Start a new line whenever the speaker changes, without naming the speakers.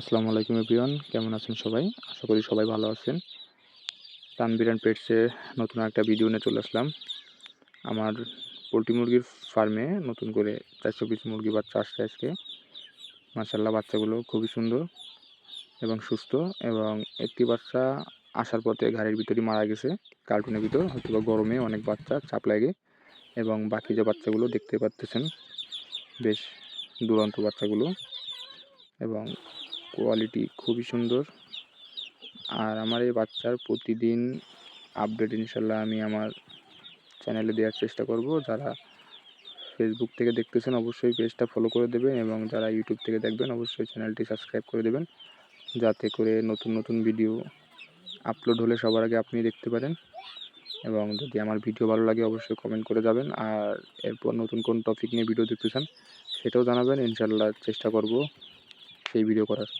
আসসালামু আলাইকুম এভরিওয়ান, কেমন আছেন সবাই? আশা করি সবাই ভালো আছেন। তানবির অ্যান্ড পেটসে নতুন একটা ভিডিও নিয়ে চলে আসলাম। আমার পোলট্রি মুরগির ফার্মে নতুন করে চারশো পিস মুরগি বাচ্চা আসছে আজকে। মার্শাল্লাহ বাচ্চাগুলো খুবই সুন্দর এবং সুস্থ এবং একটি বাচ্চা আসার পথে ঘাড়ের ভিতরই মারা গেছে। কার্টুনের ভিতর হয়তো গরমে অনেক বাচ্চা চাপ লাগে এবং বাকি যে বাচ্চাগুলো দেখতে পাচ্তেছেন, বেশ দুরন্ত বাচ্চাগুলো এবং কোয়ালিটি খুবই সুন্দর। আর আমার এই বাচ্চার প্রতিদিন আপডেট ইনশাল্লাহ আমি আমার চ্যানেলে দেওয়ার চেষ্টা করব। যারা ফেসবুক থেকে দেখতেছেন, অবশ্যই পেজটা ফলো করে দেবেন এবং যারা ইউটিউব থেকে দেখবেন, অবশ্যই চ্যানেলটি সাবস্ক্রাইব করে দেবেন। যাতে করে নতুন নতুন ভিডিও আপলোড হলে সবার আগে আপনি দেখতে পারেন। এবং যদি আমার ভিডিও ভালো লাগে, অবশ্যই কমেন্ট করে যাবেন। আর এরপর নতুন কোন টপিক নিয়ে ভিডিও দেখতে চান, সেটাও জানাবেন। ইনশাল্লাহ চেষ্টা করব সেই ভিডিও করার।